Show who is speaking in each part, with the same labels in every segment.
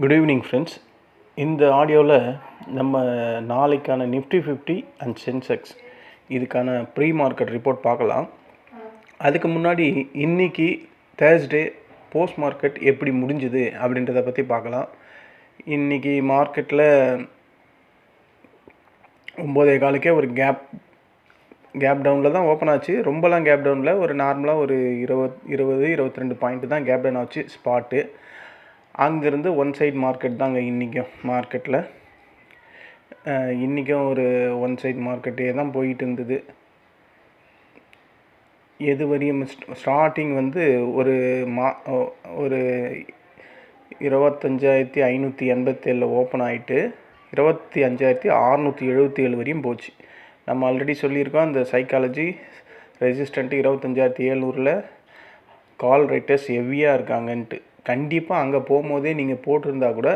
Speaker 1: Good evening friends இந்த ஆடியோவில் நம்ம நாளைக்கான நிஃப்டி ஃபிஃப்டி அண்ட் சென்செக்ஸ் இதுக்கான ப்ரீ மார்க்கெட் ரிப்போர்ட் பார்க்கலாம். அதுக்கு முன்னாடி இன்றைக்கி தேர்ஸ்டே போஸ்ட் மார்க்கெட் எப்படி முடிஞ்சுது அப்படின்றத பற்றி பார்க்கலாம். இன்றைக்கி மார்க்கெட்டில் ஒம்போதே காலுக்கே ஒரு கேப் கேப் டவுனில் தான் ஓப்பன் ஆச்சு. ரொம்பலாம் கேப் டவுனில் ஒரு நார்மலாக ஒரு இருபத் இருபது இருபத்தி ரெண்டு பாயிண்ட்டு தான் கேப் டவுன் ஆச்சு ஸ்பாட்டு அங்கேருந்து ஒன் சைட் மார்க்கெட் தாங்க இன்றைக்கும் மார்க்கெட்டில் இன்றைக்கும் ஒரு ஒன் சைட் மார்க்கெட்டே தான் போயிட்டு இருந்தது எது வரையும் ஸ்டார்டிங் வந்து ஒரு மா ஒரு இருபத்தஞ்சாயிரத்தி ஐநூற்றி எண்பத்தேழில் ஓப்பன் ஆகிட்டு இருபத்தி அஞ்சாயிரத்தி அறநூற்றி எழுபத்தி ஏழு வரையும் போச்சு. நம்ம ஆல்ரெடி சொல்லியிருக்கோம் அந்த சைக்காலஜி ரெசிஸ்டண்ட்டு இருபத்தஞ்சாயிரத்தி ஏழ்நூறில் கால் ரைட்டர்ஸ் ஹெவியாக இருக்காங்கன்ட்டு. கண்டிப்பாக அங்கே போகும்போதே நீங்கள் போட்டிருந்தா கூட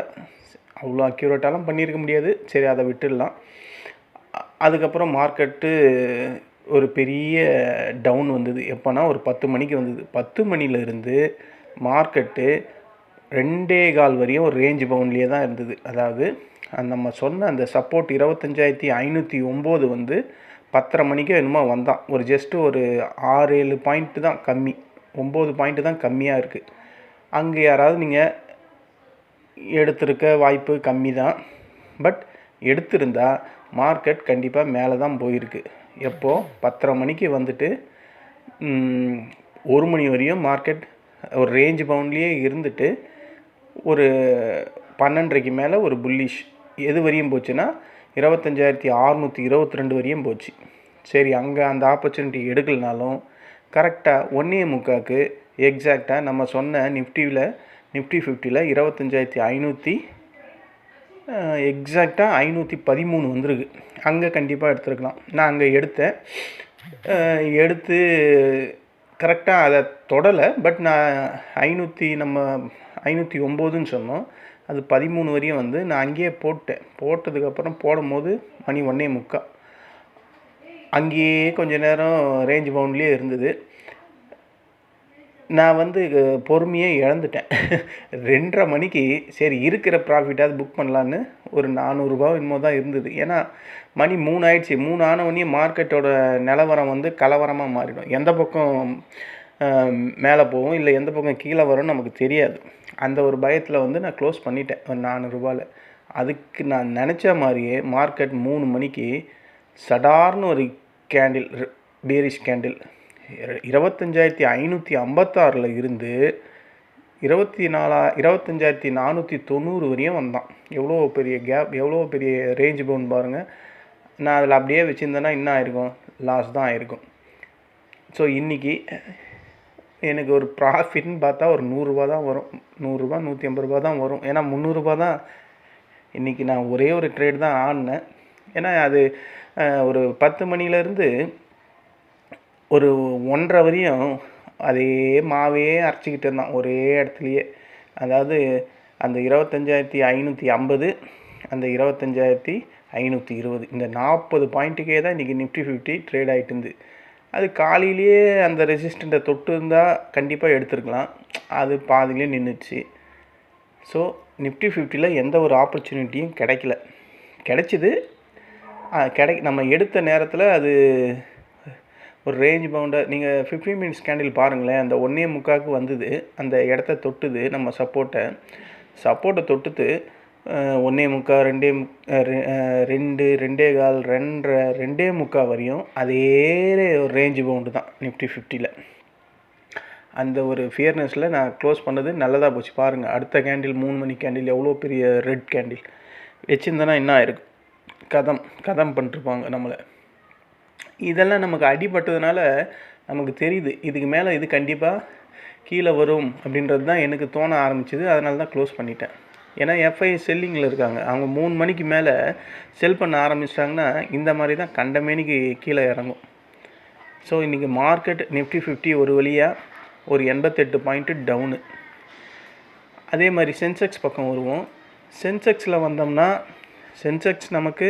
Speaker 1: அவ்வளோ அக்யூரேட்டாலாம் பண்ணியிருக்க முடியாது. சரி அதை விட்டுடலாம். அதுக்கப்புறம் மார்க்கெட்டு ஒரு பெரிய டவுன் வந்தது. எப்போனா ஒரு பத்து மணிக்கு வந்தது. பத்து மணிலேருந்து மார்க்கெட்டு ரெண்டே கால் வரையும் ஒரு ரேஞ்ச் பவுண்ட்லேயே தான் இருந்தது. அதாவது நம்ம சொன்ன அந்த சப்போர்ட் இருபத்தஞ்சாயிரத்தி ஐநூற்றி ஒம்பது வந்து பத்தரை மணிக்கு என்னமோ வந்தான். ஒரு ஜஸ்ட்டு ஒரு ஆறு ஏழு பாயிண்ட்டு தான் கம்மி. ஒம்பது பாயிண்ட்டு தான் கம்மியாக இருக்குது அங்கே யாராவது நீங்கள் எடுத்திருக்க வாய்ப்பு கம்மி தான் பட் எடுத்திருந்தா மார்க்கெட் கண்டிப்பாக மேலே தான் போயிருக்கு. எப்போது பத்தரை மணிக்கு வந்துட்டு ஒரு மணி வரையும் மார்க்கெட் ஒரு ரேஞ்ச் பவுண்ட்லேயே இருந்துட்டு ஒரு பன்னெண்டரைக்கு மேலே ஒரு புல்லிஷ் எது வரையும் போச்சுன்னா இருபத்தஞ்சாயிரத்தி அறநூற்றி இருபத்தி ரெண்டு வரையும் போச்சு. சரி அங்கே அந்த ஆப்பர்ச்சுனிட்டி எடுக்கலனாலும் கரெக்டாக ஒன்றே முக்காக்கு எக்ஸாக்டாக நம்ம சொன்ன நிஃப்டியில் நிஃப்டி ஃபிஃப்டியில் இருபத்தஞ்சாயிரத்தி ஐநூற்றி எக்ஸாக்டாக ஐநூற்றி பதிமூணு வந்திருக்கு. அங்கே கண்டிப்பாக எடுத்துருக்கலாம். நான் அங்கே எடுத்தேன் எடுத்து கரெக்டாக அதை தொடலை பட் நான் ஐநூற்றி நம்ம ஐநூற்றி ஒம்போதுன்னு சொன்னோம். அது பதிமூணு வரையும் வந்து நான் அங்கேயே போட்டேன். போட்டதுக்கப்புறம் போடும்போது மணி ஒன்றே முக்கா. அங்கேயே கொஞ்ச நேரம் ரேஞ்ச் பவுண்ட்லேயே இருந்தது. நான் வந்து பொறுமையே இழந்துட்டேன். ரெண்டரை மணிக்கு சரி இருக்கிற ப்ராஃபிட்டாவது புக் பண்ணலான்னு ஒரு நானூறுரூபா என்னமோ தான் இருந்தது. ஏன்னா மணி மூணு ஆயிடுச்சு. மூணு ஆனவொடனே மார்க்கெட்டோட நிலவரம் வந்து கலவரமாக மாறிடும். எந்த பக்கம் மேலே போகும் இல்லை எந்த பக்கம் கீழே வரும்னு நமக்கு தெரியாது. அந்த ஒரு பயத்தில் வந்து நான் க்ளோஸ் பண்ணிட்டேன் ஒரு நானூறுரூபாவில் அதுக்கு நான் நினச்ச மாதிரியே மார்க்கெட் மூணு மணிக்கு சடார்னு ஒரு கேண்டில் பேரிஷ் கேண்டில் இருபத்தஞ்சாயிரத்தி ஐநூற்றி ஐம்பத்தாறில் இருந்து இருபத்தி நாலா இருபத்தஞ்சாயிரத்தி நானூற்றி தொண்ணூறு வரையும் வந்தான். எவ்வளோ பெரிய கேப் எவ்வளோ பெரிய ரேஞ்ச் பவுன் பாருங்கள் நான் அதில் அப்படியே வச்சுருந்தேன்னா என்ன ஆயிருக்கும்? லாஸ் தான் ஆயிருக்கும். ஸோ இன்றைக்கி எனக்கு ஒரு ப்ராஃபிட்னு பார்த்தா ஒரு நூறுரூவா தான் வரும். நூறுரூவா நூற்றி ஐம்பது ரூபா தான் வரும். ஏன்னா முந்நூறுரூபா தான் இன்றைக்கி நான் ஒரே ஒரு ட்ரேட் தான் ஆடினேன். ஏன்னா அது ஒரு பத்து மணிலேருந்து ஒரு ஒன்றரை வரையும் அதே மாவே அரைச்சிக்கிட்டு இருந்தான் ஒரே இடத்துலையே. அதாவது அந்த இருபத்தஞ்சாயிரத்தி ஐநூற்றி ஐம்பது அந்த இருபத்தஞ்சாயிரத்தி ஐநூற்றி இருபது இந்த நாற்பது பாயிண்ட்டுக்கே தான் இன்றைக்கி நிஃப்டி ஃபிஃப்டி ட்ரேட் ஆகிட்டு இருந்து. அது காலையிலேயே அந்த ரெசிஸ்டண்ட்டை தொட்டு இருந்தால் கண்டிப்பாக எடுத்துருக்கலாம். அது பாதிலே நின்றுச்சு ஸோ நிஃப்டி ஃபிஃப்டியில் எந்த ஒரு ஆப்பர்ச்சுனிட்டியும் கிடைக்கல. கிடைச்சிது. கிடை நம்ம எடுத்த நேரத்தில் அது ஒரு ரேஞ்ச் பவுண்டர் நீங்கள் 15 மினிட்ஸ் கேண்டில் பாருங்களேன் அந்த ஒன்றே முக்காவுக்கு வந்தது அந்த இடத்த தொட்டுது நம்ம சப்போர்ட்டை சப்போர்ட்டை தொட்டுது ஒன்றே முக்கா ரெண்டே ரெண்டு ரெண்டே கால் ரெண்டரை ரெண்டே முக்கா வரையும் அதே ஒரு ரேஞ்ச் பவுண்டு தான் நிஃப்டி ஃபிஃப்டியில் அந்த ஒரு ஃபியர்னஸில் நான் க்ளோஸ் பண்ணது நல்லதாக போச்சு. பாருங்கள் அடுத்த கேண்டில் மூணு மணி கேண்டில் எவ்வளோ பெரிய ரெட் கேண்டில் வச்சுருந்தேன்னா என்ன ஆயிருக்கும் கதம் கதம் பண்ணிருப்பாங்க நம்மளை. இதெல்லாம் நமக்கு அடிபட்டதுனால நமக்கு தெரியுது. இதுக்கு மேலே இது கண்டிப்பாக கீழே வரும் அப்படின்றது தான் எனக்கு தோண ஆரம்பிச்சிது. அதனால தான் க்ளோஸ் பண்ணிட்டேன். ஏன்னா எஃப்ஐ செல்லிங்கில் இருக்காங்க. அவங்க மூணு மணிக்கு மேலே செல் பண்ண ஆரம்பிச்சிட்டாங்கன்னா இந்த மாதிரி தான் கண்டமேனிக்கு கீழே இறங்கும். ஸோ இன்றைக்கி மார்க்கெட் நிஃப்டி ஃபிஃப்டி ஒரு வழியாக ஒரு எண்பத்தெட்டு பாயிண்ட்டு டவுனு அதே மாதிரி சென்செக்ஸ் பக்கம் வருவோம். சென்செக்ஸில் வந்தோம்னா சென்செக்ஸ் நமக்கு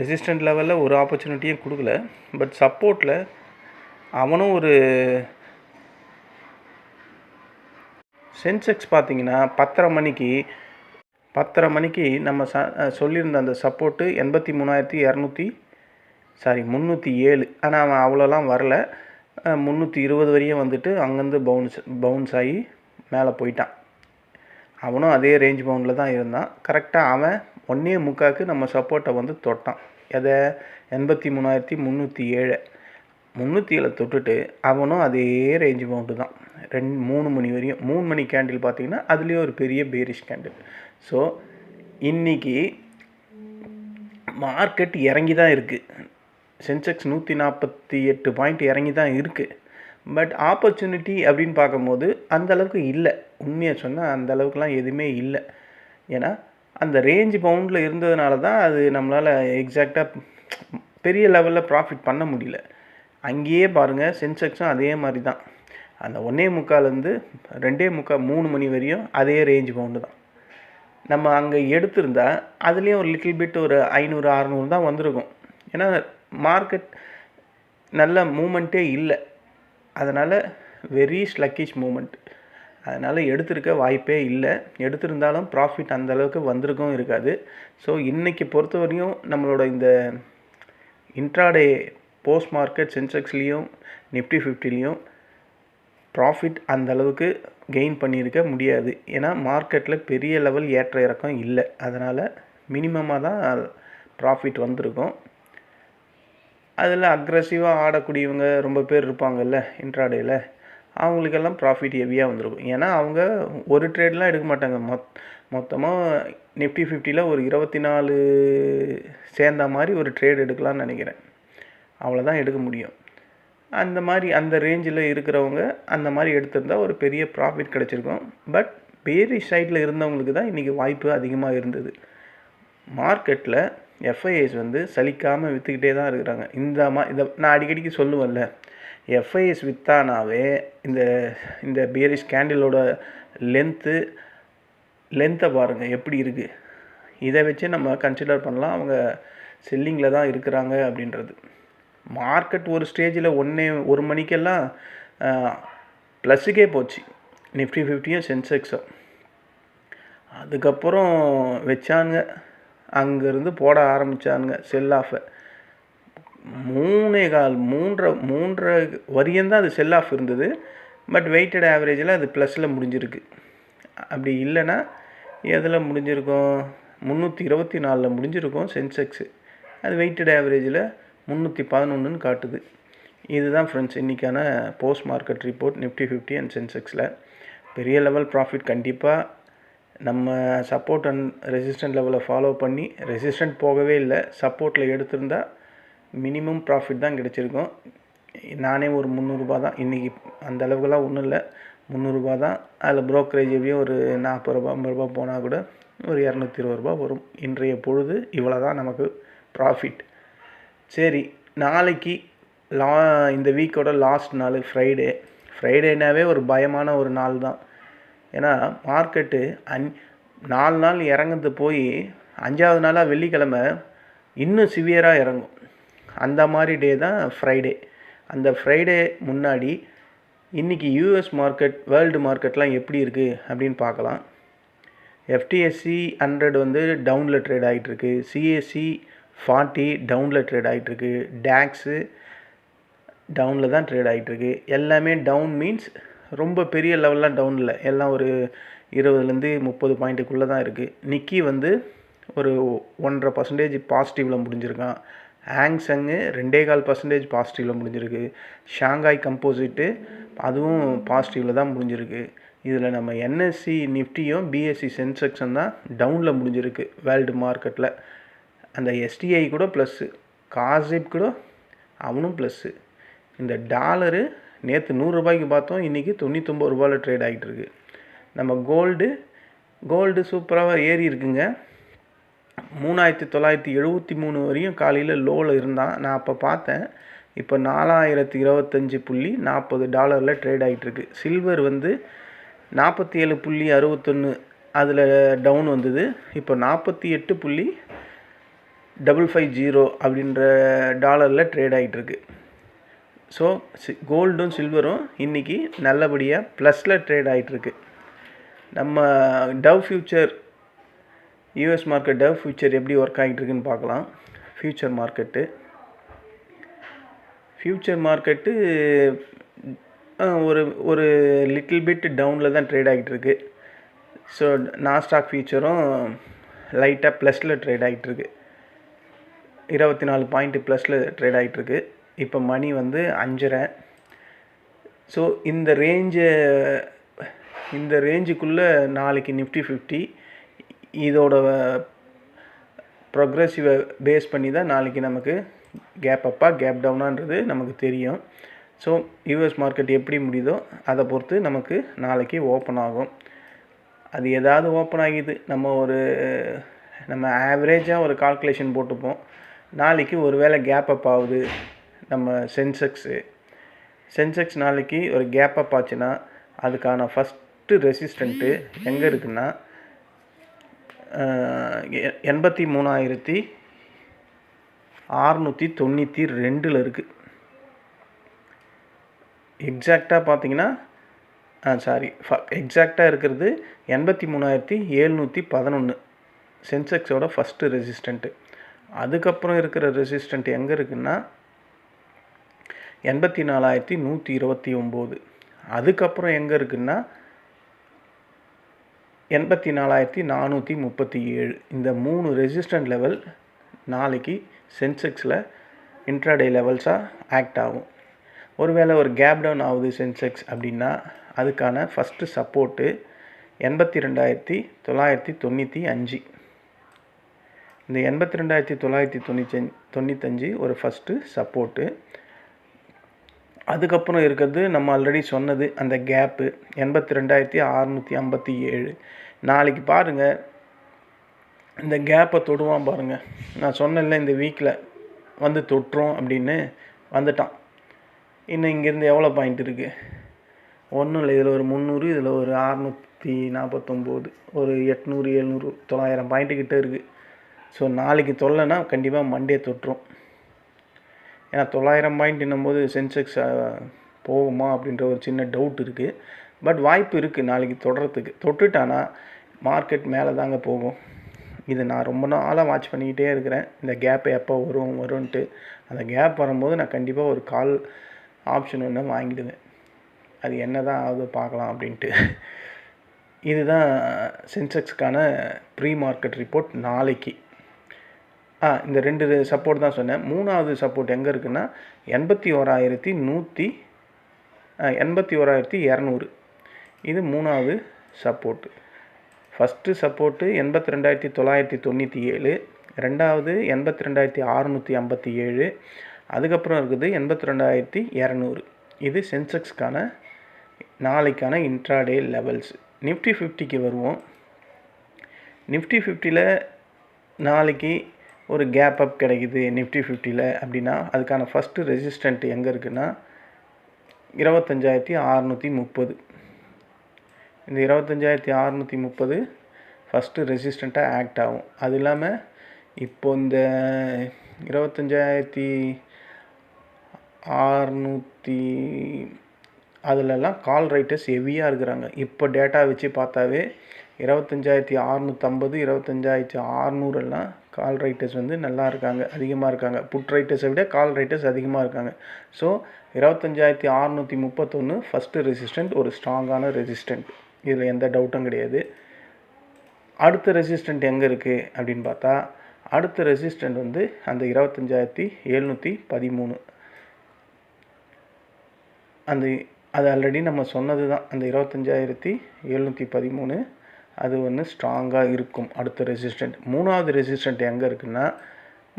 Speaker 1: ரெசிஸ்டன்ட் லெவலில் ஒரு ஆப்பர்ச்சுனிட்டியும் கொடுக்கல. பட் சப்போர்ட்டில் அவனும் ஒரு சென்செக்ஸ் பார்த்தீங்கன்னா பத்தரை மணிக்கு பத்தரை மணிக்கு நம்ம ச சொல்லியிருந்த அந்த சப்போர்ட்டு எண்பத்தி மூணாயிரத்தி இரநூத்தி சாரி முந்நூற்றி ஏழு. ஆனால் அவன் அவ்வளோலாம் வரல. முந்நூற்றி இருபது வரையும் வந்துட்டு அங்கேருந்து பவுன்ஸ் பவுன்ஸ் ஆகி மேலே போயிட்டான். அவனும் அதே ரேஞ்ச் பவுண்டில் தான் இருந்தான். கரெக்டாக அவன் ஒன்றே முக்காக்கு நம்ம சப்போர்ட்டை வந்து தொட்டான். எதை? எண்பத்தி மூணாயிரத்தி முந்நூற்றி ஏழு. முந்நூற்றி ஏழை தொட்டுட்டு அவனும் அதே ரேஞ்ச் மவுண்ட்டு தான். ரெண்டு மூணு மணி வரையும் மூணு மணி கேண்டில் பார்த்தீங்கன்னா அதுலேயே ஒரு பெரிய பேரிஷ் கேண்டில் ஸோ இன்றைக்கி மார்க்கெட் இறங்கி தான் இருக்குது சென்செக்ஸ் நூற்றி நாற்பத்தி எட்டு பாயிண்ட் இறங்கி தான் இருக்குது பட் ஆப்பர்ச்சுனிட்டி அப்படின்னு பார்க்கும்போது அந்தளவுக்கு இல்லை. உண்மையை சொன்னால் அந்த அளவுக்குலாம் எதுவுமே இல்லை. ஏன்னா அந்த ரேஞ்ச் பவுண்டில் இருந்ததுனால தான் அது நம்மளால் எக்ஸாக்டாக பெரிய லெவலில் ப்ராஃபிட் பண்ண முடியல. அங்கேயே பாருங்கள் சென்செக்ஸும் அதே மாதிரி தான். அந்த ஒன்றே முக்கால்லேருந்து ரெண்டே முக்கால் மூணு மணி வரையும் அதே ரேஞ்ச் பவுண்டு தான். நம்ம அங்கே எடுத்திருந்தா அதுலேயும் ஒரு லிட்டில் பிட் ஒரு ஐநூறு அறநூறு தான் வந்திருக்கும். ஏன்னா மார்க்கெட் நல்ல மூமெண்ட்டே இல்லை. அதனால் வெரி ஸ்லக்கிஷ் மூமெண்ட் அதனால் எடுத்திருக்க வாய்ப்பே இல்லை. எடுத்திருந்தாலும் ப்ராஃபிட் அந்தளவுக்கு வந்திருக்கும் இருக்காது. ஸோ இன்றைக்கி பொறுத்தவரையும் நம்மளோட இந்த இன்ட்ராடே போஸ்ட் மார்க்கெட் சென்செக்ஸ்லேயும் நிஃப்டி ஃபிஃப்டிலையும் ப்ராஃபிட் அந்த அளவுக்கு கெயின் பண்ணியிருக்க முடியாது. ஏன்னா மார்க்கெட்டில் பெரிய லெவல் ஏற்ற இறக்கம் இல்லை. அதனால் மினிமமாக தான் ப்ராஃபிட் வந்திருக்கும். அதில் அக்ரஸிவாக ஆடக்கூடியவங்க ரொம்ப பேர் இருப்பாங்கல்ல இன்ட்ராடேயில் அவங்களுக்கெல்லாம் ப்ராஃபிட் ஹெவியாக வந்திருக்கும். ஏன்னா அவங்க ஒரு ட்ரேட்லாம் எடுக்க மாட்டாங்க. மொத் மொத்தமாக நிஃப்டி ஃபிஃப்டியில் ஒரு இருபத்தி நாலு சேர்ந்த மாதிரி ஒரு ட்ரேட் எடுக்கலாம்னு நினைக்கிறேன். அவ்வளோதான் எடுக்க முடியும். அந்த மாதிரி அந்த ரேஞ்சில் இருக்கிறவங்க அந்த மாதிரி எடுத்திருந்தா ஒரு பெரிய ப்ராஃபிட் கிடச்சிருக்கும். பட் பேரி சைட்டில் இருந்தவங்களுக்கு தான் இன்றைக்கி வாய்ப்பு அதிகமாக இருந்தது. மார்க்கெட்டில் எஃப்ஐஎஸ் வந்து சலிக்காமல் விற்றுக்கிட்டே தான் இருக்கிறாங்க. இந்த மா இதை நான் அடிக்கடிக்கு சொல்லுவேன்ல. எஃப்ஐஎஸ் விற்றானாவே இந்த இந்த பியரிஷ் கேண்டிலோட லென்த்து லென்த்தை பாருங்கள் எப்படி இருக்குது இதை வச்சு நம்ம கன்சிடர் பண்ணலாம். அவங்க செல்லிங்கில் தான் இருக்கிறாங்க அப்படின்றது. மார்க்கெட் ஒரு ஸ்டேஜில் ஒன்றே ஒரு மணிக்கெல்லாம் ப்ளஸுக்கே போச்சு. நிஃப்டி ஃபிஃப்டியும் சென்செக்ஸும் அதுக்கப்புறம் வச்சானுங்க. அங்கேருந்து போட ஆரம்பித்தானுங்க செல் ஆஃபை மூணே கால் மூன்றரை மூன்றரை வரியந்தான் அது செல் ஆஃப் இருந்தது. பட் வெயிட்டட் ஆவரேஜில் அது ப்ளஸில் முடிஞ்சிருக்கு. அப்படி இல்லைன்னா எதில் முடிஞ்சிருக்கும்? முந்நூற்றி இருபத்தி நாலில் முடிஞ்சிருக்கும் சென்செக்ஸு அது வெயிட்டட் ஆவரேஜில் முந்நூற்றி பதினொன்றுன்னு காட்டுது. இதுதான் ஃப்ரெண்ட்ஸ் இன்றைக்கான post market report Nifty fifty and சென்செக்ஸில் பெரிய லெவல் ப்ராஃபிட் கண்டிப்பாக நம்ம சப்போர்ட் அண்ட் ரெசிஸ்டன்ட் லெவலை ஃபாலோ பண்ணி ரெசிஸ்டன்ட் போகவே இல்லை. சப்போர்ட்டில் எடுத்திருந்தால் மினிமம் ப்ராஃபிட் தான் கிடச்சிருக்கும். நானே ஒரு முந்நூறுரூபா தான் இன்றைக்கி அந்த அளவுக்குலாம் ஒன்றும் இல்லை. முந்நூறுரூபா தான். அதில் ப்ரோக்கரேஜ் எப்படியும் ஒரு நாற்பது ரூபா ஐம்பது ரூபா போனால் கூட ஒரு இரநூத்தி இருபது ரூபா வரும். இன்றைய பொழுது இவ்வளோ தான் நமக்கு ப்ராஃபிட் சரி நாளைக்கு லா இந்த வீக்கோட லாஸ்ட் நாள் ஃப்ரைடே ஃப்ரைடேனாவே ஒரு பயமான ஒரு நாள் தான். ஏன்னா மார்க்கெட்டு அன் நாலு நாள் இறங்குறது போய் அஞ்சாவது நாளாக வெள்ளிக்கிழமை இன்னும் சிவியராக இறங்கும். அந்த மாதிரி டே தான் ஃப்ரைடே அந்த ஃப்ரைடே முன்னாடி இன்றைக்கி யூஎஸ் மார்க்கெட் வேர்ல்டு மார்க்கெட்லாம் எப்படி இருக்குது அப்படின்னு பார்க்கலாம். எஃப்டிஎஸ்சி ஹண்ட்ரட் வந்து டவுனில் ட்ரேட் ஆகிட்டுருக்கு சிஎஸ்சி ஃபார்ட்டி டவுனில் ட்ரேட் ஆகிட்டுருக்கு டேக்ஸு டவுனில் தான் ட்ரேட் ஆகிட்டுருக்கு எல்லாமே டவுன் மீன்ஸ் ரொம்ப பெரிய லெவல்லாம் டவுனில் எல்லாம் ஒரு இருபதுலேருந்து முப்பது பாயிண்ட்டுக்குள்ளே தான் இருக்குது நிக்கி வந்து ஒரு ஒன்றரை பர்சன்டேஜ் பாசிட்டிவில் முடிஞ்சிருக்கான். ஹேங்ஸங்கு ரெண்டே கால் பர்சன்டேஜ் பாசிட்டிவில் முடிஞ்சிருக்கு. ஷாங்காய் கம்போசிட்டு அதுவும் பாசிட்டிவில் தான் முடிஞ்சிருக்கு. இதில் நம்ம என்எஸ்சி நிஃப்டியும் பிஎஸ்சி சென்செக்ஸும் தான் டவுனில் முடிஞ்சிருக்கு வேர்ல்டு மார்க்கெட்டில் அந்த எஸ்டிஐ கூட ப்ளஸ்ஸு காசிப் கூட அவனும் ப்ளஸ்ஸு இந்த டாலரு நேற்று நூறுரூபாய்க்கு பார்த்தோம் இன்றைக்கி தொண்ணூற்றொம்பது ரூபாயில் ட்ரேட் ஆகிட்டு இருக்கு. நம்ம கோல்டு கோல்டு சூப்பராக ஏறி இருக்குங்க. மூணாயிரத்தி தொள்ளாயிரத்தி எழுபத்தி மூணு வரையும் காலையில் லோவில் இருந்தான். நான் அப்போ பார்த்தேன். இப்போ நாலாயிரத்தி இருபத்தஞ்சி புள்ளி நாற்பது டாலரில் ட்ரேட் ஆகிட்டுருக்கு சில்வர் வந்து நாற்பத்தி ஏழு புள்ளி அறுபத்தொன்று அதில் டவுன் வந்தது. இப்போ நாற்பத்தி எட்டு புள்ளி டபுள் ஃபைவ் ஜீரோ அப்படின்ற டாலரில் ட்ரேட் ஆகிட்டுருக்கு ஸோ சி கோல்டும் சில்வரும் இன்றைக்கி நல்லபடியாக ப்ளஸில் ட்ரேட் ஆகிட்டுருக்கு நம்ம Dow future US market Dow future எப்படி ஒர்க் ஆகிட்டு இருக்குன்னு பார்க்கலாம் ஃபியூச்சர் மார்க்கெட்டு ஃபியூச்சர் மார்க்கெட்டு ஒரு ஒரு லிட்டில் பிட் டவுனில் தான் ட்ரேட் ஆகிட்டு இருக்கு ஸோ நாஸ்டாக் ஃபியூச்சரும் லைட்டாக ப்ளஸில் ட்ரேட் ஆகிட்டு இருக்கு இருபத்தி நாலு பாயிண்ட்டு ப்ளஸில் ட்ரேட் ஆகிட்டு இருக்கு இப்போ மணி வந்து அஞ்சரை. ஸோ இந்த ரேஞ்சை இந்த ரேஞ்சுக்குள்ளே நாளைக்கு நிஃப்டி ஃபிஃப்டி இதோட ப்ரொக்ரெசிவை பேஸ் பண்ணி தான் நாளைக்கு நமக்கு கேப் அப்பா கேப் டவுனான்றது நமக்கு தெரியும். ஸோ யூஎஸ் மார்க்கெட் எப்படி முடியுதோ அதை பொறுத்து நமக்கு நாளைக்கு ஓப்பன் ஆகும். அது ஏதாவது ஓப்பன் ஆகிது. நம்ம ஒரு நம்ம ஆவரேஜாக ஒரு கால்குலேஷன் போட்டுப்போம். நாளைக்கு ஒரு வேளை கேப் அப் ஆகுது நம்ம சென்செக்ஸு சென்செக்ஸ் நாளைக்கு ஒரு கேப் அப் ஆச்சுன்னா அதுக்கான ஃபஸ்ட்டு ரெசிஸ்டண்ட்டு எங்கே இருக்குன்னா எண்பத்தி மூணாயிரத்தி ஆறுநூற்றி தொண்ணூற்றி ரெண்டில் இருக்குது எக்ஸாக்டாக பார்த்தீங்கன்னா சாரி ஃப எக்ஸாக்டாக இருக்கிறது எண்பத்தி மூணாயிரத்தி ஏழ்நூற்றி பதினொன்று சென்செக்ஸோட ஃபஸ்ட்டு ரெசிஸ்டண்ட்டு அதுக்கப்புறம் இருக்கிற ரெசிஸ்டண்ட் எங்கே இருக்குன்னா எண்பத்தி நாலாயிரத்தி நூற்றி இருபத்தி ஒம்பது. அதுக்கப்புறம் எங்கே இருக்குன்னா எண்பத்தி நாலாயிரத்தி நானூற்றி முப்பத்தி ஏழு. இந்த மூணு ரெசிஸ்டன்ட் லெவல் நாளைக்கு சென்செக்ஸில் இன்ட்ராடே லெவல்ஸாக ஆக்ட் ஆகும். ஒருவேளை ஒரு கேப் டவுன் ஆகுது சென்செக்ஸ் அப்படின்னா அதுக்கான ஃபஸ்ட்டு சப்போர்ட்டு எண்பத்தி ரெண்டாயிரத்தி தொள்ளாயிரத்தி தொண்ணூற்றி அஞ்சு. இந்த எண்பத்தி ரெண்டாயிரத்தி தொள்ளாயிரத்தி தொண்ணூற்றி தொண்ணூத்தஞ்சு ஒரு ஃபஸ்ட்டு சப்போர்ட்டு அதுக்கப்புறம் இருக்கிறது நம்ம ஆல்ரெடி சொன்னது அந்த கேப்பு எண்பத்தி ரெண்டாயிரத்தி அறநூற்றி ஐம்பத்தி ஏழு. நாளைக்கு பாருங்கள் இந்த கேப்பை தொடுவான் பாருங்கள் நான் சொன்னேன்ல இந்த வீக்கில் வந்து தொட்டுரும் அப்படின்னு வந்துட்டான். இன்னும் இங்கேருந்து எவ்வளோ பாயிண்ட் இருக்குது ஒன்றும் இல்லை இதில் ஒரு முந்நூறு இதில் ஒரு அறநூற்றி நாற்பத்தொம்போது ஒரு எட்நூறு எழுநூறு தொள்ளாயிரம் பாயிண்ட்டு கிட்டே இருக்குது ஸோ நாளைக்கு தொல்லைன்னா கண்டிப்பாக மண்டே தொட்டுரும். ஏன்னா தொள்ளாயிரம் பாயிண்ட் போது சென்செக்ஸ் போகுமா அப்படின்ற ஒரு சின்ன டவுட் இருக்குது பட் வாய்ப்பு இருக்குது நாளைக்கு தொடரத்துக்கு தொட்டுட்டானா மார்க்கெட் மேலே தாங்க போகும். இது நான் ரொம்ப நாளாக வாட்ச் பண்ணிக்கிட்டே இருக்கிறேன். இந்த கேப் எப்போ வரும் வரும்ன்ட்டு. அந்த கேப் வரும்போது நான் கண்டிப்பாக ஒரு கால் ஆப்ஷன் ஒன்று வாங்கிடுவேன். அது என்ன தான் ஆகுது பார்க்கலாம் அப்படின்ட்டு. இதுதான் சென்செக்ஸ்க்கான ப்ரீ மார்க்கெட் ரிப்போர்ட் நாளைக்கு. இந்த ரெண்டு சப்போர்ட் தான் சொன்னேன். மூணாவது சப்போர்ட் எங்கே இருக்குன்னா எண்பத்தி ஓராயிரத்தி நூற்றி எண்பத்தி ஓராயிரத்தி இரநூறு. இது மூணாவது சப்போர்ட்டு ஃபஸ்ட்டு சப்போர்ட்டு எண்பத்தி ரெண்டாயிரத்தி தொள்ளாயிரத்தி தொண்ணூற்றி ஏழு. ரெண்டாவது எண்பத்தி ரெண்டாயிரத்தி அறநூற்றி ஐம்பத்தி ஏழு. அதுக்கப்புறம் இருக்குது எண்பத்தி ரெண்டாயிரத்தி இரநூறு. இது சென்செக்ஸ்க்கான நாளைக்கான இன்ட்ராடே லெவல்ஸ் நிஃப்டி ஃபிஃப்டிக்கு வருவோம். நிஃப்டி ஃபிஃப்டியில் நாளைக்கு ஒரு கேப் அப் கிடைக்குது நிஃப்டி ஃபிஃப்டியில் அப்படின்னா அதுக்கான ஃபஸ்ட்டு ரெசிஸ்டண்ட் எங்கே இருக்குன்னா இருபத்தஞ்சாயிரத்தி அறநூற்றி முப்பது. இந்த இருபத்தஞ்சாயிரத்தி அறநூற்றி முப்பது ஃபஸ்ட்டு ரெசிஸ்டண்ட்டாக ஆக்ட் ஆகும். அது இல்லாமல் இப்போ இந்த இருபத்தஞ்சாயிரத்தி அறநூற்றி அதிலெல்லாம் கால் ரைட்டர்ஸ் ஹெவியாக இருக்கிறாங்க. இப்போ டேட்டா வச்சு பார்த்தாவே இருபத்தஞ்சாயிரத்தி அறநூற்றம்பது இருபத்தஞ்சாயிரத்தி அறநூறுலாம் கால் ரைட்டர்ஸ் வந்து நல்லா இருக்காங்க அதிகமாக இருக்காங்க. புட் ரைட்டர்ஸை விட கால் ரைட்டர்ஸ் அதிகமாக இருக்காங்க. ஸோ இருபத்தஞ்சாயிரத்தி அறநூற்றி முப்பத்தொன்று ஃபஸ்ட்டு ரெசிஸ்டண்ட் ஒரு ஸ்ட்ராங்கான ரெசிஸ்டண்ட் இதில் எந்த டவுட்டும் கிடையாது. அடுத்த ரெசிஸ்டண்ட் எங்கே இருக்குது அப்படின்னு பார்த்தா அடுத்த ரெசிஸ்டண்ட் வந்து அந்த இருபத்தஞ்சாயிரத்தி எழுநூற்றி பதிமூணு. அந்த அது ஆல்ரெடி நம்ம சொன்னது தான் அந்த இருபத்தஞ்சாயிரத்தி எழுநூற்றி பதிமூணு அது ஒன்று ஸ்ட்ராங்காக இருக்கும். அடுத்த ரெசிஸ்டண்ட் மூணாவது ரெசிஸ்டண்ட் எங்கே இருக்குன்னா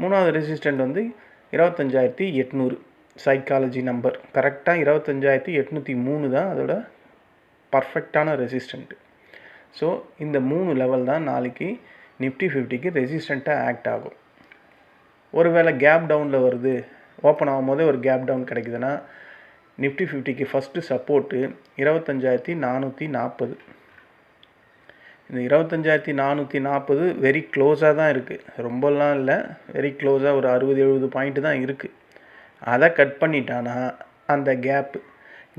Speaker 1: மூணாவது ரெசிஸ்டண்ட் வந்து இருபத்தஞ்சாயிரத்தி எட்நூறு சைக்காலஜி நம்பர் கரெக்டாக இருபத்தஞ்சாயிரத்தி எட்நூற்றி மூணு தான் அதோட பர்ஃபெக்டான ரெசிஸ்டண்ட்டு ஸோ இந்த மூணு லெவல் தான் நாளைக்கு நிஃப்டி ஃபிஃப்டிக்கு ரெசிஸ்டண்ட்டாக ஆக்ட் ஆகும். ஒருவேளை கேப் டவுனில் வருது ஓப்பன் ஆகும் போதே ஒரு கேப் டவுன் கிடைக்குதுன்னா நிஃப்டி ஃபிஃப்டிக்கு ஃபஸ்ட்டு சப்போர்ட்டு இருபத்தஞ்சாயிரத்தி நானூற்றி நாற்பது இந்த இருபத்தஞ்சாயிரத்தி நானூற்றி நாற்பது வெரி க்ளோஸாக தான் இருக்குது ரொம்பலாம் இல்லை. வெரி க்ளோஸாக ஒரு அறுபது எழுபது பாயிண்ட்டு தான் இருக்குது அதை கட் பண்ணிட்டானா அந்த கேப்பு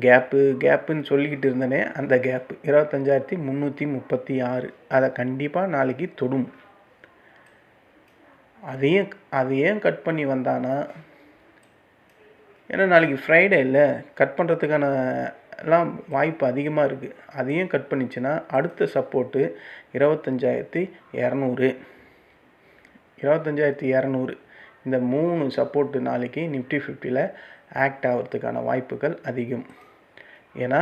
Speaker 1: கேப்பு கேப்புன்னு சொல்லிக்கிட்டு இருந்தனே அந்த கேப்பு இருபத்தஞ்சாயிரத்தி முந்நூற்றி முப்பத்தி ஆறு. அதை கண்டிப்பாக நாளைக்கு தொடும். அதையும் அதை ஏன் கட் பண்ணி வந்தானா? ஏன்னா நாளைக்கு ஃப்ரைடே இல்லை. கட் பண்ணுறதுக்கான எல்லாம் வாய்ப்பு அதிகமாக இருக்குது அதையும் கட் பண்ணிச்சுன்னா அடுத்த சப்போர்ட்டு இருபத்தஞ்சாயிரத்தி இரநூறு. இருபத்தஞ்சாயிரத்தி இரநூறு. இந்த மூணு சப்போர்ட்டு நாளைக்கு நிஃப்டி ஃபிஃப்டியில் ஆக்ட் ஆகிறதுக்கான வாய்ப்புகள் அதிகம். ஏன்னா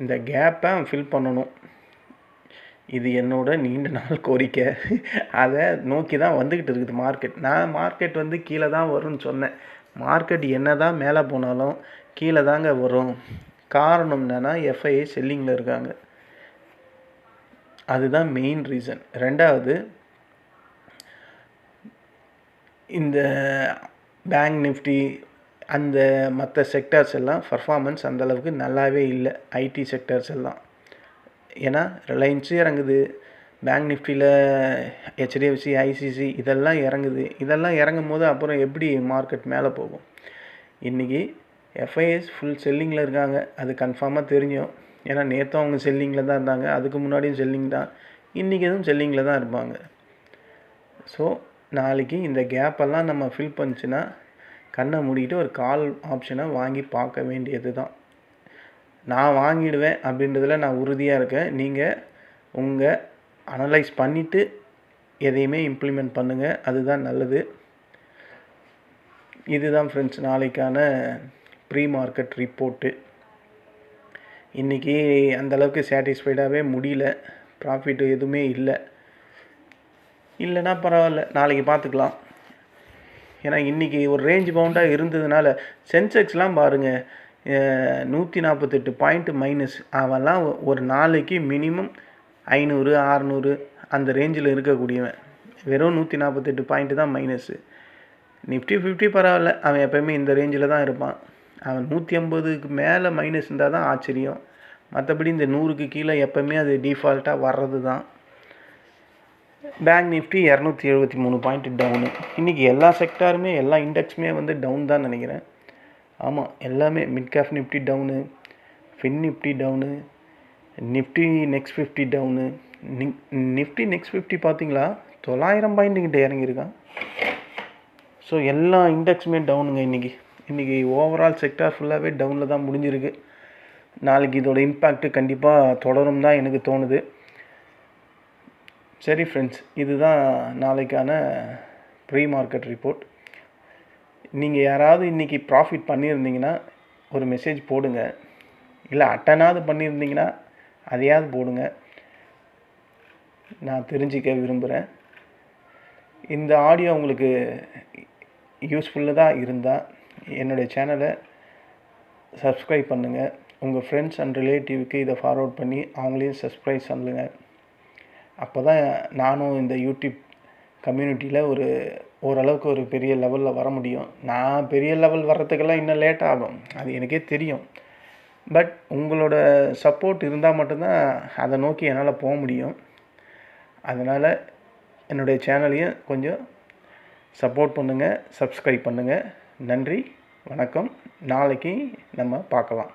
Speaker 1: இந்த கேப்பை ஃபில் பண்ணணும். இது என்னோட நீண்ட நாள் கோரிக்கை. அதை நோக்கி தான் வந்துக்கிட்டு இருக்குது மார்க்கெட் நான் மார்க்கெட் வந்து கீழே தான் வரும்னு சொன்னேன். மார்க்கெட் என்ன தான் மேலே போனாலும் கீழே தாங்க வரும். காரணம் என்னென்னா எஃப்ஐஏ செல்லிங்கில் இருக்காங்க. அதுதான் மெயின் ரீசன் ரெண்டாவது இந்த பேங்க் நிஃப்டி அந்த மற்ற செக்டார்ஸ் எல்லாம் பர்ஃபார்மன்ஸ் அந்தளவுக்கு நல்லாவே இல்லை. ஐடி செக்டார்ஸ் எல்லாம். ஏன்னா ரிலையன்ஸு இறங்குது. பேங்க் நிஃப்டியில் ஹெச்டிஎஃப்சி ஐசிசி இதெல்லாம் இறங்குது. இதெல்லாம் இறங்கும் போது அப்புறம் எப்படி மார்க்கெட் மேலே போகும்? இன்றைக்கி எஃப்ஐஎஸ் ஃபுல் செல்லிங்கில் இருக்காங்க. அது கன்ஃபார்மாக தெரியும். ஏன்னா நேற்றும் அவங்க செல்லிங்கில் தான் இருந்தாங்க. அதுக்கு முன்னாடியும் செல்லிங் தான். இன்றைக்கி எதுவும் செல்லிங்கில் தான் இருப்பாங்க. ஸோ நாளைக்கு இந்த கேப்பெல்லாம் நம்ம ஃபில் பண்ணிச்சுன்னா கண்ணை மூடிக்கிட்டு ஒரு கால் ஆப்ஷனை வாங்கி பார்க்க வேண்டியது தான். நான் வாங்கிடுவேன் அப்படின்றதில் நான் உறுதியாக இருக்கேன். நீங்கள் உங்கள் அனலைஸ் பண்ணிவிட்டு எதையுமே இம்ப்ளிமெண்ட் பண்ணுங்கள் அதுதான் நல்லது. இதுதான் ஃப்ரெண்ட்ஸ் நாளைக்கான ப்ரீ மார்க்கெட் ரிப்போர்ட்டு இன்றைக்கி அந்தளவுக்கு சாட்டிஸ்ஃபைடாகவே முடியல. ப்ராஃபிட் எதுவுமே இல்லை. இல்லைன்னா பரவாயில்ல நாளைக்கு பார்த்துக்கலாம். ஏன்னா இன்றைக்கி ஒரு ரேஞ்ச் பவுண்டாக இருந்ததுனால சென்செக்ஸ்லாம் பாருங்கள் நூற்றி நாற்பத்தெட்டு பாயிண்ட் மைனஸ் அவெல்லாம் ஒரு நாளைக்கு மினிமம் ஐநூறு ஆறுநூறு அந்த ரேஞ்சில் இருக்கக்கூடியவன். வெறும் நூற்றி நாற்பத்தெட்டு பாயிண்ட்டு தான் மைனஸு நிஃப்டி ஃபிஃப்டி பரவாயில்ல அவன் எப்போயுமே இந்த ரேஞ்சில் தான் இருப்பான். அவன் நூற்றி ஐம்பதுக்கு மேலே மைனஸ் இருந்தால் தான் ஆச்சரியம். மற்றபடி இந்த நூறுக்கு கீழே எப்போவுமே அது டிஃபால்ட்டாக வர்றது தான் பேங்க் நிஃப்டி இரநூத்தி எழுபத்தி மூணு பாயிண்ட் டவுனு இன்றைக்கி எல்லா செக்டாருமே எல்லா இண்டெக்ஸுமே வந்து டவுன் தான் நினைக்கிறேன். ஆமாம் எல்லாமே mid cap Nifty down Fin Nifty down Nifty next fifty down Nifty next fifty பார்த்தீங்களா தொள்ளாயிரம் பாயிண்ட்டுக்கிட்ட இறங்கியிருக்கான். ஸோ எல்லா இண்டெக்ஸுமே டவுனுங்க இன்றைக்கி இன்றைக்கி ஓவரால் செக்டார் ஃபுல்லாகவே டவுனில் தான் முடிஞ்சிருக்கு. நாளைக்கு இதோட இம்பேக்ட்டு கண்டிப்பாக தொடரும் தான் எனக்கு தோணுது. சரி ஃப்ரெண்ட்ஸ் இதுதான் நாளைக்கான ப்ரீ மார்க்கெட் ரிப்போர்ட் நீங்கள் யாராவது இன்றைக்கி ப்ராஃபிட் பண்ணியிருந்தீங்கன்னா ஒரு மெசேஜ் போடுங்க. இல்லை அட்டனாவது பண்ணியிருந்தீங்கன்னா அதையாவது போடுங்க. நான் தெரிஞ்சிக்க விரும்புகிறேன் இந்த ஆடியோ உங்களுக்கு யூஸ்ஃபுல்லாக இருந்தால் என்னுடைய சேனலை சப்ஸ்கிரைப் பண்ணுங்கள் உங்கள் ஃப்ரெண்ட்ஸ் அண்ட் ரிலேட்டிவ்க்கு இதை ஃபார்வர்ட் பண்ணி அவங்களையும் சப்ஸ்கிரைப் பண்ணுங்கள் அப்போ தான் நானும் இந்த யூடியூப் கம்யூனிட்டியில் ஒரு ஓரளவுக்கு ஒரு பெரிய லெவலில் வர முடியும். நான் பெரிய லெவல் வர்றதுக்கெல்லாம் இன்னும் லேட் ஆகும். அது எனக்கே தெரியும். பட் உங்களோட சப்போர்ட் இருந்தால் மட்டும்தான் அதை நோக்கி என்னால் போக முடியும். அதனால் என்னுடைய சேனலையும் கொஞ்சம் சப்போர்ட் பண்ணுங்கள் சப்ஸ்கிரைப் பண்ணுங்கள் நன்றி. வணக்கம். நாளைக்கு நம்ம பார்க்கலாம்.